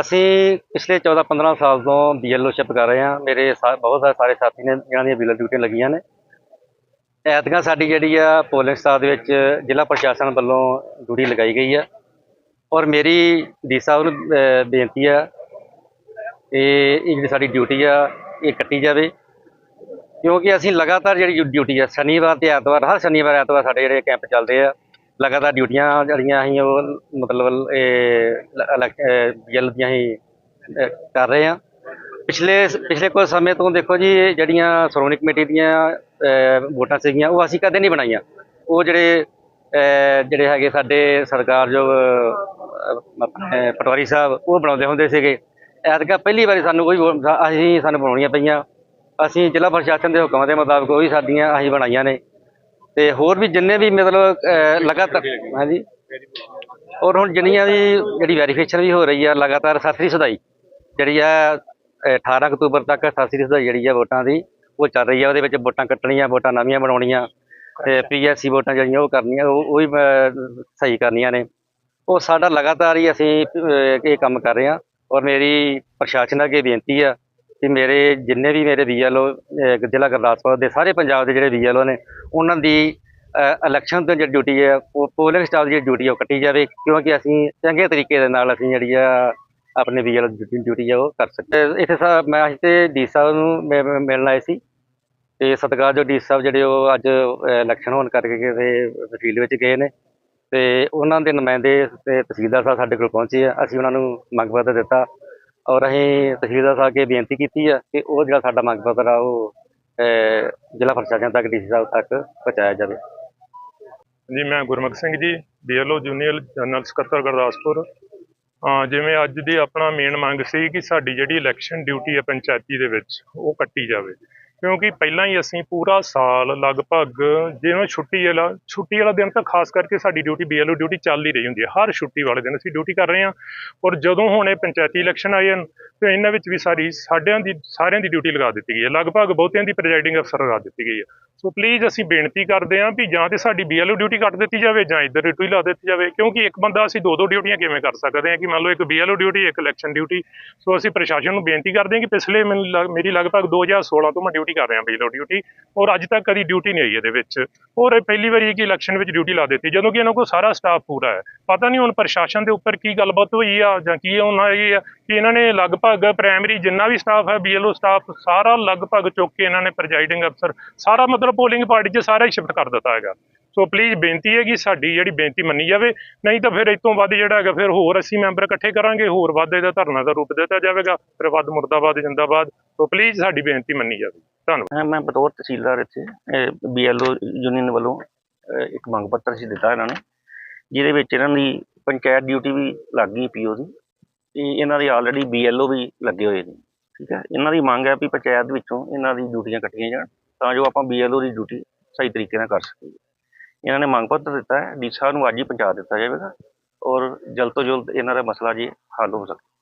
ਅਸੀਂ ਪਿਛਲੇ 14-15 ਸਾਲ ਤੋਂ ਬੀਐਲਓਸ਼ਿਪ ਕਰ ਰਹੇ ਹਾਂ। ਮੇਰੇ ਸਾ- ਬਹੁਤ ਸਾਰੇ ਸਾਥੀ ਨੇ, ਜਿਨ੍ਹਾਂ ਦੀਆਂ ਬੀਐਲਓ ਡਿਊਟੀਆਂ ਲੱਗੀਆਂ ਨੇ। ਐਤਕਾਂ ਸਾਡੀ ਜਿਹੜੀ ਆ, ਪੋਲਿੰਗ ਸਟਾਫ ਦੇ ਵਿੱਚ ਜ਼ਿਲ੍ਹਾ ਪ੍ਰਸ਼ਾਸਨ ਵੱਲੋਂ ਡਿਊਟੀ ਲਗਾਈ ਗਈ ਆ। ਔਰ ਮੇਰੀ ਡੀ ਸਾਹਿਬ ਨੂੰ ਬੇਨਤੀ ਆ ਕਿ ਇਹ ਜਿਹੜੀ ਸਾਡੀ ਡਿਊਟੀ ਆ, ਇਹ ਕੱਟੀ ਜਾਵੇ। ਕਿਉਂਕਿ ਅਸੀਂ ਲਗਾਤਾਰ ਜਿਹੜੀ ਡਿਊਟੀ ਆ, ਸ਼ਨੀਵਾਰ ਤੇ ਐਤਵਾਰ, ਹਰ ਸ਼ਨੀਵਾਰ ਐਤਵਾਰ ਸਾਡੇ ਜਿਹੜੇ ਕੈਂਪ ਚੱਲਦੇ ਆ। ਲਗਾਤਾਰ ਡਿਊਟੀਆਂ ਜਿਹੜੀਆਂ ਅਸੀਂ ਉਹ ਮਤਲਬ ਇਹ ਬੀਐਲ ਦੀਆਂ ਹੀ ਕਰ ਰਹੇ ਆ ਪਿਛਲੇ ਪਿਛਲੇ ਕੁਝ ਸਮੇਂ ਤੋਂ ਦੇਖੋ ਜੀ ਜਿਹੜੀਆਂ ਸ਼੍ਰੋਮਣੀ ਕਮੇਟੀ ਦੀਆਂ ਵੋਟਾਂ ਸੀਗੀਆਂ ਉਹ ਅਸੀਂ ਕਦੇ ਨਹੀਂ ਬਣਾਈਆਂ। ਉਹ ਜਿਹੜੇ ਜਿਹੜੇ ਹੈਗੇ ਸਾਡੇ ਸਰਕਾਰਯੋਗ ਅਹ, ਪਟਵਾਰੀ ਸਾਹਿਬ ਉਹ ਬਣਾਉਂਦੇ ਹੁੰਦੇ ਸੀਗੇ। ਐਤਕਾਂ ਪਹਿਲੀ ਵਾਰੀ ਸਾਨੂੰ ਕੋਈ ਵੋ- ਅਸੀਂ ਸਾਨੂੰ ਬਣਾਉਣੀਆਂ ਪਈਆਂ। ਅਸੀਂ ਜ਼ਿਲ੍ਹਾ ਪ੍ਰਸ਼ਾਸਨ ਦੇ ਹੁਕਮਾਂ ਦੇ ਮੁਤਾਬਕ ਉਹ ਵੀ ਸਾਡੀਆਂ ਅਸੀਂ ਬਣਾਈਆਂ ਨੇ। ਤੇ ਹੋਰ ਵੀ ਜਿੰਨੇ ਵੀ ਮਤਲਬ ਲਗਾਤਾਰ ਹਾਂਜੀ। ਔਰ ਹੁਣ ਜਿੰਨੀਆਂ ਦੀ ਜਿਹੜੀ ਵੈਰੀਫਿਕੇਸ਼ਨ ਵੀ ਹੋ ਰਹੀ ਆ ਲਗਾਤਾਰ ਸਾਸਰੀ ਸੁਧਾਈ। ਜਿਹੜੀ ਆ ਅਹ 18 ਅਕਤੂਬਰ ਤੱਕ ਸਾਸਰੀ ਸੁਧਾਈ ਜਿਹੜੀ ਆ ਵੋਟਾਂ ਦੀ ਉਹ ਚੱਲ ਰਹੀ ਆ। ਉਹਦੇ ਵਿੱਚ ਵੋਟਾਂ ਕੱਟਣੀਆਂ ਵੋਟਾਂ ਨਵੀਆਂ ਬਣਾਉਣੀਆਂ ਤੇ ਪੀਐਸਸੀ ਵੋਟਾਂ ਜਿਹੜੀਆਂ ਉਹ ਕਰਨੀਆਂ ਉਹ ਉਹ ਵੀ ਸਹੀ ਕਰਨੀਆਂ ਨੇ। ਉਹ ਸਾਡਾ ਲਗਾਤਾਰ ਹੀ ਅਸੀਂ ਇਹ ਕੰਮ ਕਰ ਰਹੇ ਹਾਂ ਔਰ ਮੇਰੀ ਪ੍ਰਸ਼ਾਸਨ ਅੱਗੇ ਬੇਨਤੀ ਆ ਕਿ ਮੇਰੇ ਜਿੰਨੇ ਵੀ ਮੇਰੇ ਬੀਐਲਓ ਜ਼ਿਲ੍ਹਾ ਗੁਰਦਾਸਪੁਰ ਦੇ ਸਾਰੇ ਪੰਜਾਬ ਦੇ ਜਿਹੜੇ ਬੀਐਲਓ ਨੇ, ਉਹਨਾਂ ਦੀ ਇਲੈਕਸ਼ਨ ਤੋਂ ਜਿਹੜੀ ਡਿਊਟੀ ਹੈ, ਉਹ ਪੋਲਿੰਗ ਸਟਾਫ ਦੀ ਡਿਊਟੀ ਉਹ ਕੱਟੀ ਜਾਵੇ, ਕਿਉਂਕਿ ਅਸੀਂ ਚੰਗੇ ਤਰੀਕੇ ਦੇ ਨਾਲ ਅਸੀਂ ਜਿਹੜੀ ਆ, ਆਪਣੇ ਬੀਐਲਓ ਦੀ ਡਿਊਟੀ ਆ ਉਹ ਕਰ ਸਕਦੇ ਇੱਥੇ ਸਾ, ਮੈਂ ਅੱਜ ਤੇ ਡੀ ਸਾਹਿਬ ਨੂੰ ਮਿ- ਮਿਲਣ ਆਏ ਸੀ, ਤੇ ਜੋ ਡੀ ਸਾਹਿਬ ਜਿਹੜੇ ਉਹ ਅੱਜ ਇਲੈਕਸ਼ਨ ਹੋਣ ਕਰਕੇ ਕਿਸੇ ਫੀਲਡ ਵਿੱਚ ਗਏ ਨੇ, ਤੇ ਉਹਨਾਂ ਦੇ ਨੁਮਾਇੰਦੇ ਤੇ ਤਹਿਸੀਲਦਾਰ ਸਾਹਿਬ ਸਾਡੇ ਕੋਲ ਪਹੁੰਚੇ ਆ, ਅਸੀਂ ਉਹਨਾਂ ਨੂੰ ਮੰਗ ਪੱਤਰ ਦਿੱਤਾ ਔਰ ਅਸੀਂ ਤਹਿਸੀਲਦਾਰ ਸਾਹਿਬ ਅੱਗੇ ਬੇਨਤੀ ਕੀਤੀ ਆ ਕਿ ਉਹ ਜਿਹੜਾ ਸਾਡਾ ਮੰਗ ਪੱਤਰ ਆ, ਉਹ ਜ਼ਿਲ੍ਹਾ ਪ੍ਰਸ਼ਾਸਨ ਤੱਕ, ਡੀਸੀ ਸਾਹਿਬ ਤੱਕ ਪਹੁੰਚਾਇਆ ਜਾਵੇ। ਜੀ, ਮੈਂ Gurmukh Singh ji BLO junior general ਸਕੱਤਰ, ਗੁਰਦਾਸਪੁਰ। ਜਿਵੇਂ ਅੱਜ ਦੀ ਆਪਣਾ ਮੇਨ ਮੰਗ ਸੀ ਕਿ ਸਾਡੀ ਜਿਹੜੀ ਇਲੈਕਸ਼ਨ ਡਿਊਟੀ ਹੈ ਪੰਚਾਇਤੀ ਦੇ ਵਿੱਚ, ਉਹ ਕੱਟੀ ਜਾਵੇ। ਕਿਉਂਕਿ ਪਹਿਲਾਂ ਹੀ ਅਸੀਂ ਪੂਰਾ ਸਾਲ ਲਗਭਗ ਜਿਵੇਂ ਛੁੱਟੀ ਵਾਲਾ ਛੁੱਟੀ ਵਾਲਾ ਦਿਨ ਤਾਂ ਖਾਸ ਕਰਕੇ ਸਾਡੀ ਡਿਊਟੀ ਬੀਐਲਓ ਡਿਊਟੀ ਚੱਲ ਹੀ ਰਹੀ ਹੁੰਦੀ ਹੈ। ਹਰ ਛੁੱਟੀ ਵਾਲੇ ਦਿਨ ਅਸੀਂ ਡਿਊਟੀ ਕਰ ਰਹੇ ਹਾਂ। ਔਰ ਜਦੋਂ ਹੁਣ ਇਹ ਪੰਚਾਇਤੀ ਇਲੈਕਸ਼ਨ ਆਏ ਹਨ, ਤੇ ਇਹਨਾਂ ਵਿੱਚ ਵੀ ਸਾਰੀ ਸਾਡਿਆਂ ਦੀ ਸਾਰਿਆਂ ਦੀ ਡਿਊਟੀ ਲਗਾ ਦਿੱਤੀ ਗਈ ਹੈ। ਲਗਭਗ ਬਹੁਤਿਆਂ ਦੀ ਪ੍ਰੈਜ਼ਾਈਡਿੰਗ ਅਫਸਰ ਲਗਾ ਦਿੱਤੀ ਗਈ ਹੈ। ਸੋ ਪਲੀਜ਼ ਅਸੀਂ ਬੇਨਤੀ ਕਰਦੇ ਹਾਂ ਵੀ ਜਾਂ ਤੇ ਸਾਡੀ ਬੀਐਲਓ ਡਿਊਟੀ ਕੱਟ ਦਿੱਤੀ ਜਾਵੇ ਜਾਂ ਇੱਧਰ ਡਿਊਟੀ ਲਾ ਦਿੱਤੀ ਜਾਵੇ। ਕਿਉਂਕਿ ਇੱਕ ਬੰਦਾ ਅਸੀਂ ਦੋ ਦੋ ਡਿਊਟੀਆਂ ਕਿਵੇਂ ਕਰ ਸਕਦੇ ਹਾਂ ਕਿ ਮੰਨ ਲਓ ਇੱਕ ਬੀਐਲਓ ਡਿਊਟੀ ਇੱਕ ਇਲੈਕਸ਼ਨ ਡਿਊਟੀ ਸੋ ਅਸੀਂ ਪ੍ਰਸ਼ਾਸਨ ਨੂੰ ਬੇਨਤੀ ਕਰਦੇ ਹਾਂ ਕਿ ਪਿਛਲੇ ਮੈਨੂੰ ਲੱਗ- ਮੇਰੀ ਲਗਭਗ 2016 ਤੋਂ ਮੈਂ ਡਿਊਟੀ ਕਰ ਰਿਹਾ ਬੀਐਲਓ ਡਿਊਟੀ ਔਰ ਅੱਜ ਤੱਕ ਕਦੀ ਡਿਊਟੀ ਨਹੀਂ ਆਈ ਇਹਦੇ ਵਿੱਚ। ਔਰ ਇਹ ਪਹਿਲੀ ਵਾਰੀ ਹੈ ਕਿ ਇਲੈਕਸ਼ਨ ਵਿੱਚ ਡਿਊਟੀ ਲਾ ਦਿੱਤੀ, ਜਦੋਂ ਕਿ ਇਹਨਾਂ ਕੋਲ ਸਾਰਾ ਸਟਾਫ ਪੂਰਾ ਹੈ। ਪਤਾ ਨਹੀਂ ਹੁਣ ਪ੍ਰਸ਼ਾਸਨ ਦੇ ਉੱਪਰ ਕੀ ਗੱਲਬਾਤ ਹੋਈ ਆ ਜਾਂ ਕੀ ਉਹਨਾਂ ਇਹ ਆ ਕਿ ਇਹਨਾਂ ਨੇ ਲਗਭਗ ਪ੍ਰਾਇਮਰੀ ਜਿੰਨਾ ਵੀ ਸਟਾਫ ਹੈ ਬੀਐਲਓ ਸਟਾਫ ਸਾਰਾ ਲਗਭਗ ਚੁੱਕ ਕੇ ਇਹਨਾਂ ਨੇ ਪ੍ਰੈਜ਼ਾਈਡਿੰਗ ਅਫਸਰ ਸਾਰਾ ਮਤਲਬ ਪੋਲਿੰਗ ਪਾਰਟੀ 'ਚ ਸਾਰਾ ਹੀ ਸ਼ਿਫਟ ਕਰ ਦਿੱਤਾ ਹੈਗਾ। ਸੋ ਪਲੀਜ਼ ਬੇਨਤੀ ਹੈ ਕਿ ਸਾਡੀ ਜਿਹੜੀ ਬੇਨਤੀ ਮੰਨੀ ਜਾਵੇ, ਨਹੀਂ ਤਾਂ ਫਿਰ ਇਸ ਤੋਂ ਵੱਧ ਜਿਹੜਾ ਹੈਗਾ ਫਿਰ ਹੋਰ ਅਸੀਂ ਮੈਂਬਰ ਇਕੱਠੇ ਕਰਾਂਗੇ, ਹੋਰ ਵੱਧ ਇਹਦਾ ਧਰਨਾ ਦਾ ਰੂਪ ਦਿੱਤਾ ਜਾਵੇਗਾ, ਫਿਰ ਵੱਧ ਮੁਰਦਾਬਾਦ, ਜਿੰਦਾਬਾਦ। ਸੋ ਪਲੀਜ਼ ਸਾਡੀ ਬੇਨਤੀ ਮੰਨੀ ਜਾਵੇ। ਧੰਨਵਾਦ। ਮੈਂ ਬਤੌਰ ਤਹਿਸੀਲਦਾਰ ਇੱਥੇ ਬੀਐਲਓ ਯੂਨੀਅਨ ਵੱਲੋਂ ਇੱਕ ਮੰਗ ਪੱਤਰ ਸੀ ਦਿੱਤਾ ਇਹਨਾਂ ਨੇ, ਜਿਹਦੇ ਵਿੱਚ ਇਹਨਾਂ ਦੀ ਪੰਚਾਇਤ ਡਿਊਟੀ ਵੀ ਲੱਗ ਗਈ ਪੀਓ ਦੀ, ਤੇ ਇਹਨਾਂ ਦੀ ਆਲਰੇਡੀ ਬੀਐਲਓ ਵੀ ਲੱਗੇ ਹੋਏ ਨੇ, ਠੀਕ ਹੈ? ਇਹਨਾਂ ਦੀ ਮੰਗ ਹੈ ਵੀ ਪੰਚਾਇਤ ਵਿੱਚੋਂ ਇਹਨਾਂ ਦੀ ਡਿਊਟੀਆਂ ਕੱਟੀਆਂ ਜਾਣ, ਤਾਂ ਜੋ ਆਪਾਂ ਬੀਐਲਓ ਦੀ ਡਿਊਟੀ ਸਹੀ ਤਰੀਕੇ ਨਾਲ ਕਰ ਸਕੀਏ। ਇਹਨਾਂ ਨੇ ਮੰਗ ਪੱਤਰ ਦਿੱਤਾ ਹੈ, ਡੀ ਸਾਹਿਬ ਨੂੰ ਅੱਜ ਹੀ ਪਹੁੰਚਾ ਦਿੱਤਾ ਜਾਵੇਗਾ, ਔਰ ਜਲਦ ਤੋਂ ਜਲਦ ਇਹਨਾਂ ਦਾ ਮਸਲਾ ਜੀ ਹੱਲ ਹੋ ਸਕੇ।